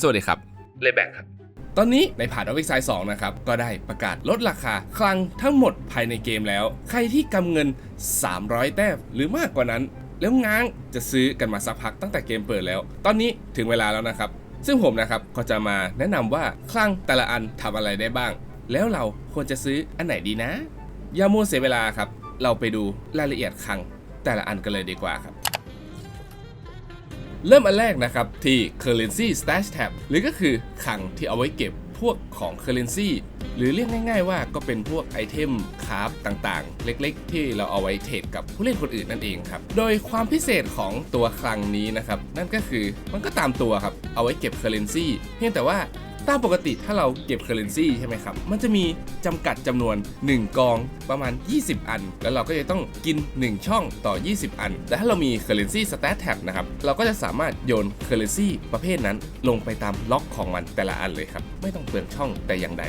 สวัสดีครับเลแบงครับ ตอนนี้ในผ่านอ f ิ i ไซ2นะครับ ก็ได้ประกาศลดราคาคลังทั้งหมดภายในเกมแล้ว ใครที่กำเงิน 300 แต้มหรือมากกว่านั้น แล้วง้างจะซื้อกันมาสักพักตั้งแต่เกมเปิดแล้ว ตอนนี้ถึงเวลาแล้วนะครับ ซึ่งผมนะครับก็จะมาแนะนำว่าคลังแต่ละอันทำอะไรได้บ้าง แล้วเราควรจะซื้ออันไหนดีนะอย่ามัวเสียเวลาครับ เราไปดูรายละเอียดคลังแต่ละอันกันเลยดีกว่าครับ เริ่มอันแรกนะครับ ที่ currency stash tab หรือก็คือคลังที่เอาไว้เก็บพวกของ currency หรือเรียกง่าย ๆ ว่าก็เป็นพวกไอเทมคราฟต่างๆ เล็กๆ ที่เราเอาไว้เทรดกับผู้เล่นคนอื่นนั่นเองครับ โดยความพิเศษของตัวคลังนี้นะครับ นั่นก็คือมันก็ตามตัวครับ เอาไว้เก็บ currency เพียงแต่ว่า ตามปกติถ้าเราเก็บ currency ใช่ไหมครับ มันจะมีจำกัดจำนวน 1 กองประมาณ 20 อัน แล้วเราก็จะต้องกิน 1 ช่องต่อ 20 อัน แต่ถ้าเรามี currency stat tab นะครับ เราก็จะสามารถโยน currency ประเภทนั้น ลงไปตามล็อกของมันแต่ละอันเลยครับ ไม่ต้องเปลืองช่องแต่อย่างใด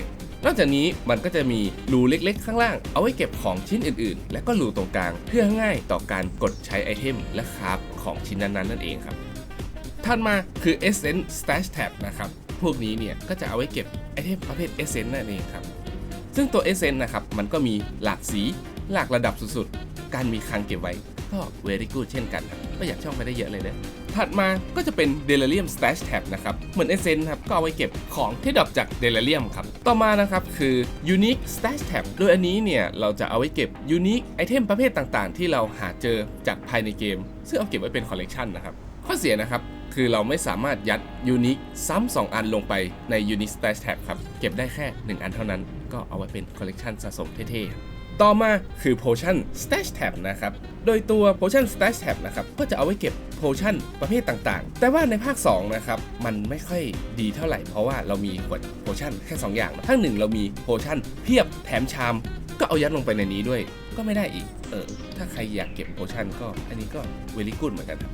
นอกจากนี้มันก็จะมีรูเล็กๆ ข้างล่าง เอาไว้เก็บของชิ้นอื่นๆ และก็รูตรงกลางเพื่อง่ายต่อการกดใช้ไอเทมและคราฟของชิ้นนั้นๆ นั่นเองครับถัดมาคือ Essence Stash Tab นะครับ พวกนี้เนี่ยก็จะเอาไว้เก็บไอเทมประเภท Essence นั่นเองครับ ซึ่งตัว Essence นะครับมันก็มีหลากสีหลากระดับสุดๆ การมีคลังเก็บไว้ก็ very good เช่นกันครับประหยัดช่องไปได้เยอะเลยนะถัดมาก็จะเป็น Delirium Stash Tab นะครับ เหมือน Essence ครับ ก็เอาไว้เก็บของที่ดรอปจาก Delirium ครับ ต่อมานะครับ คือ Unique Stash Tab โดยอันนี้เนี่ย เราจะเอาไว้เก็บ Unique ไอเทมประเภทต่างๆ ที่เราหาเจอจากภายในเกม ซึ่งเอาเก็บไว้เป็น Collection นะครับ ข้อเสียนะครับ คือเราไม่สามารถยัด Unique ซ้ำ2อันลงไปใน Unique Stash Tab ครับ เก็บได้แค่ 1 อันเท่านั้น ก็เอาไว้เป็น Collection สะสมเท่ๆ ต่อมาคือ Potion Stash Tab นะครับ โดยตัว Potion Stash Tab นะครับ ก็จะเอาไว้เก็บ Potion ประเภทต่างๆ แต่ว่าในภาค 2 นะครับ มันไม่ค่อยดีเท่าไหร่ เพราะว่าเรามีขวด Potion แค่ 2 อย่าง ภาคหนึ่งเรามี Potion เพียบแถมชาม ก็เอายัดลงไปในนี้ด้วย ก็ไม่ได้อีก เออ ถ้าใครอยากเก็บ Potion ก็ อันนี้ก็ very good เหมือนกันครับ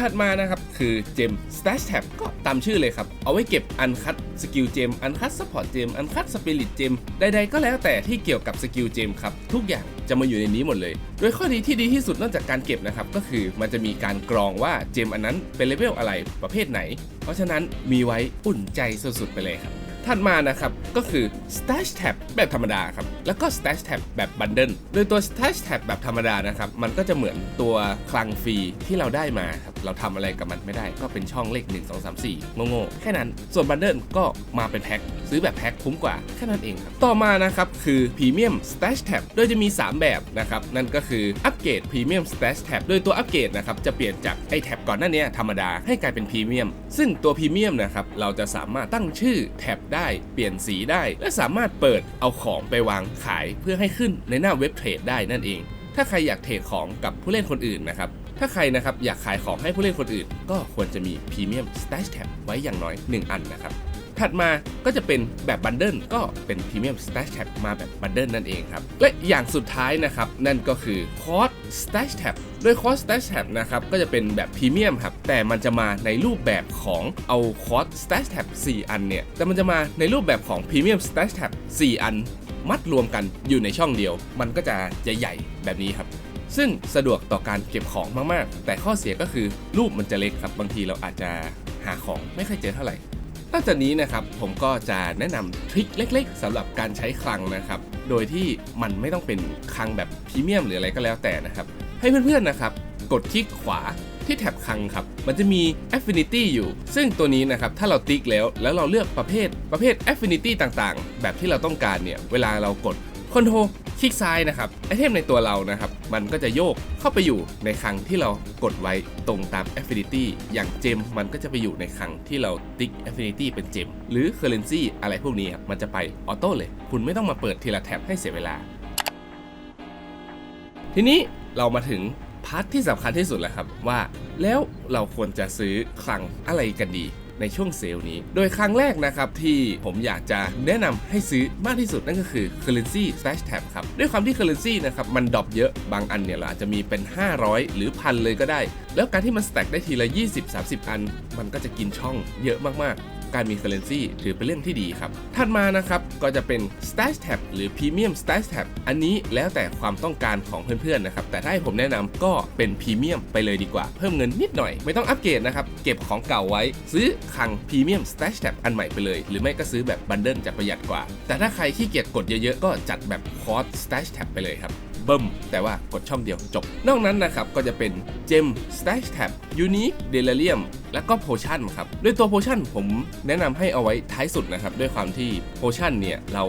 ถัดมานะครับคือเจม Stash Tab ก็ตามชื่อเลยครับ เอาไว้เก็บอันคัดสกิลเจมอันคัดซัพพอร์ตเจมอันคัดสปิริตเจมใดๆก็แล้วแต่ที่เกี่ยวกับสกิลเจมครับ ทุกอย่างจะมาอยู่ในนี้หมดเลย โดยข้อดีที่ดีที่สุดนอกจากการเก็บนะครับ ก็คือมันจะมีการกรองว่าเจมอันนั้นเป็นเลเวลอะไรประเภทไหน เพราะฉะนั้นมีไว้อุ่นใจสุดๆไปเลยครับ ถัดมานะครับก็คือ Stash Tab แบบธรรมดาครับ แล้วก็ Stash Tab แบบบันเดิลโดยตัว Stash Tab แบบธรรมดานะครับ มันก็จะเหมือนตัวคลังฟรีที่เราได้มาครับ เราทำอะไรกับมันไม่ได้ ก็เป็นช่องเลข 1 2 3 4 โง่ๆ แค่นั้น ส่วนบันเดิลก็มาเป็นแพ็ค ซื้อแบบแพ็คคุ้มกว่า แค่นั้นเองครับ ต่อมานะครับคือ Premium Stash Tab โดยจะมี 3 แบบนะครับ นั่นก็คืออัปเกรด Premium Stash Tab โดยตัวอัปเกรดนะครับจะเปลี่ยนจากไอ้แท็บก่อนหน้านี้ธรรมดาให้กลายเป็นพรีเมียม ซึ่งตัวพรีเมียมนะครับเราจะสามารถตั้งชื่อแท็บได้ เปลี่ยนสีได้ และสามารถเปิดเอาของไปวางขายเพื่อให้ขึ้นในหน้าเว็บเทรดได้นั่นเอง ถ้าใครอยากเทรดของกับผู้เล่นคนอื่นนะครับ ถ้าใครนะครับอยากขายของให้ผู้เล่นคนอื่น ก็ควรจะมีพรีเมียม Stash Tab ไว้อย่างน้อย 1 อันนะครับ ถัดมาก็จะเป็นแบบบันเดิลก็เป็น Premium Stash Tab มาแบบบันเดิลนั่นเองครับ และอย่างสุดท้ายนะครับ นั่นก็คือ Cost Stash Tab โดย Cost Stash Tab นะครับก็จะเป็นแบบพรีเมียมครับแต่มันจะมาในรูปแบบของเอา Cost Stash Tab 4อันเนี่ยแต่มันจะมาในรูปแบบของ Premium Stash Tab 4อัน มัดรวมกันอยู่ในช่องเดียว มันก็จะใหญ่ๆแบบนี้ครับซึ่งสะดวกต่อการเก็บของมากๆ แต่ข้อเสียก็คือรูปมันจะเล็กครับ บางทีเราอาจจะหาของไม่ค่อยเจอเท่าไหร่ นอกจากนี้นะครับผมก็จะแนะนำทริคเล็กๆสำหรับการใช้คลังนะครับ โดยที่มันไม่ต้องเป็นคลังแบบพรีเมียมหรืออะไรก็แล้วแต่นะครับ ให้เพื่อนๆนะครับกดคลิกขวาที่แท็บคลังครับ มันจะมี Affinity อยู่ ซึ่งตัวนี้นะครับ ถ้าเราติ๊กแล้ว แล้วเราเลือกประเภท ประเภท Affinity ต่างๆ แบบที่เราต้องการเนี่ย เวลาเรากด คอนโทรคลิกซ้ายนะครับไอเทมในตัวเรานะครับ มันก็จะโยกเข้าไปอยู่ในคลังที่เรากดไว้ตรงตาม Affinity อย่างเจมมันก็จะไปอยู่ในคลังที่เราติ๊ก Affinity เป็นเจมหรือ Currency อะไรพวกนี้ครับมันจะไปออโต้เลย คุณไม่ต้องมาเปิดทีละแท็บให้เสียเวลา ทีนี้เรามาถึงพาร์ทที่สำคัญที่สุดแล้วครับว่า แล้วเราควรจะซื้อคลังอะไรกันดี ในช่วงเซลล์นี้ โดยครั้งแรกนะครับที่ผมอยากจะแนะนำให้ซื้อมากที่สุดนั่นก็คือ currency slash tab ครับ ด้วยความที่ currency นะครับมันดรอปเยอะบางอันเนี่ยเราอาจจะมีเป็น 500 หรือพันเลยก็ได้ แล้วการที่มัน stack ได้ทีละ 20-30 อัน มันก็จะกินช่องเยอะมากๆ การมี currency ถือเป็นเรื่องที่ดีครับ ถัดมานะครับก็จะเป็น stash tab หรือ premium stash tab อันนี้แล้วแต่ความต้องการของเพื่อนๆนะครับ แต่ถ้าให้ผมแนะนำก็เป็น premium ไปเลยดีกว่า เพิ่มเงินนิดหน่อย ไม่ต้องอัปเกรดนะครับ เก็บของเก่าไว้ ซื้อคัง premium stash tab อันใหม่ไปเลย หรือไม่ก็ซื้อแบบบันเดิลจะประหยัดกว่า แต่ถ้าใครขี้เกียจกดเยอะๆ ก็จัดแบบ cost stash tab ไปเลยครับเบิ่มแต่ว่ากดช่องเดียวจบ นอกนั้นนะครับก็จะเป็นเจม stash tab unique delirium และก็ potion ครับด้วยตัว potion ผมแนะนำให้เอาไว้ท้ายสุดนะครับ ด้วยความที่ potion เนี่ยเรา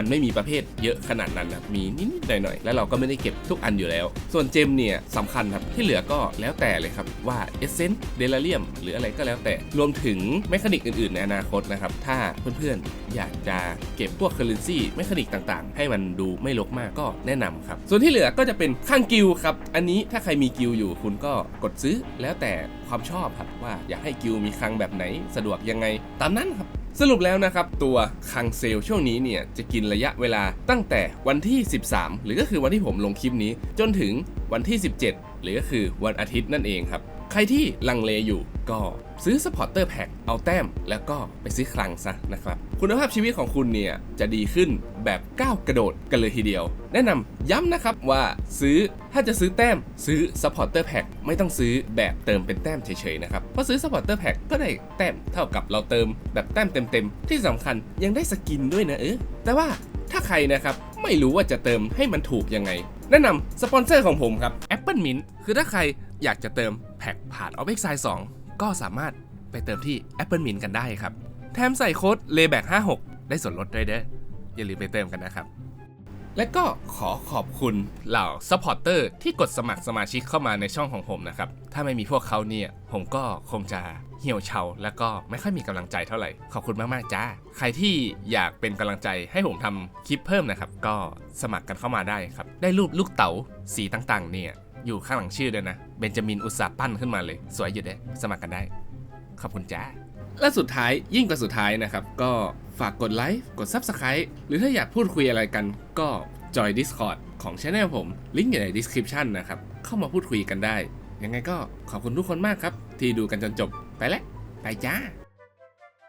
มันไม่มีประเภทเยอะขนาดนั้นนะมีนิดๆหน่อยๆ แล้วเราก็ไม่ได้เก็บทุกอันอยู่แล้ว ส่วนเจมเนี่ยสำคัญครับ ที่เหลือก็แล้วแต่เลยครับ ว่า essence delirium หรืออะไรก็แล้วแต่ รวมถึงแมคานิกอื่นๆ ในอนาคตนะครับ ถ้าเพื่อนๆ อยากจะเก็บพวก currency แมคานิกต่างๆ ให้มันดูไม่รกมากก็แนะนำครับ ส่วนที่เหลือก็จะเป็นข้างกิลครับ อันนี้ถ้าใครมีกิลอยู่คุณก็กดซื้อแล้วแต่ความชอบครับว่าอยากให้กิลมีคลังแบบไหน สะดวกยังไง ตามนั้นครับสรุปแล้วนะครับตัวคังเซลช่วงนี้เนี่ยจะกินระยะเวลาตั้งแต่วันที่ 13 หรือก็คือวันที่ผมลงคลิปนี้ จนถึงวันที่ 17 หรือก็คือวันอาทิตย์นั่นเองครับ รที่ลังเลอยู่ก็ซื้อสปอร์เตอร์แพ็คเอาแต้ม แล้วก็ไปซื้อคลังซะนะครับ คุณภาพชีวิตของคุณเนี่ย จะดีขึ้นแบบก้าวกระโดดกันเลยทีเดียว แนะนำย้ำนะครับว่าซื้อถ้าจะซื้อแต้มซื้อสปอร์เตอร์แพ็คไม่ต้องซื้อแบบเติมเป็นแต้มเฉยๆนะครับ เพราะซื้อสปอร์เตอร์แพ็คก็ได้แต้มเท่ากับเราเติมแบบแต้มเต็มๆ ที่สำคัญยังได้สกินด้วยนะเออแต่ว่าถ้าใครนะครับไม่รู้ว่าจะเติมให้มันถูกยังไง แนะนำสปอนเซอร์ของผมครับ Apple Mint คือถ้าใคร อยากจะเติมแพ็คผ่าน o p e x i 2 ก็สามารถไปเติมที่ Apple Mint กันได้ครับ แถมใส่โค้ด layback 56ได้ส่วนลดด้วยเด้ออย่าลืมไปเติมกันนะครับ และก็ขอขอบคุณเหล่าซัพพอร์เตอร์ที่กดสมัครสมาชิกเข้ามาในช่องของผมนะครับ ถ้าไม่มีพวกเขาเนี่ย ผมก็คงจะเหี่ยวเฉาแล้วก็ไม่ค่อยมีกำลังใจเท่าไหร่ ขอบคุณมาก ๆ จ้า ใครที่อยากเป็นกำลังใจให้ผมทำคลิปเพิ่มนะครับ ก็สมัครกันเข้ามาได้ครับ ได้รูปลูกเต๋าสีต่างๆ เนี่ย อยู่ข้างหลังชื่อด้วยนะ เบนจามินอุตสาห์ปั้นขึ้นมาเลย สวยอยู่เด้สมัครกันได้ ขอบคุณจ้า และสุดท้ายยิ่งกว่าสุดท้ายนะครับ ก็ฝากกดไลค์ กด Subscribe หรือถ้าอยากพูดคุยอะไรกัน ก็จอย Discord ของช anel ผม ลิงก์อยู่ใน description นะครับ เข้ามาพูดคุยกันได้ ยังไงก็ขอบคุณทุกคนมากครับ ที่ดูกันจนจบ ไปแล้ว ไปจ้า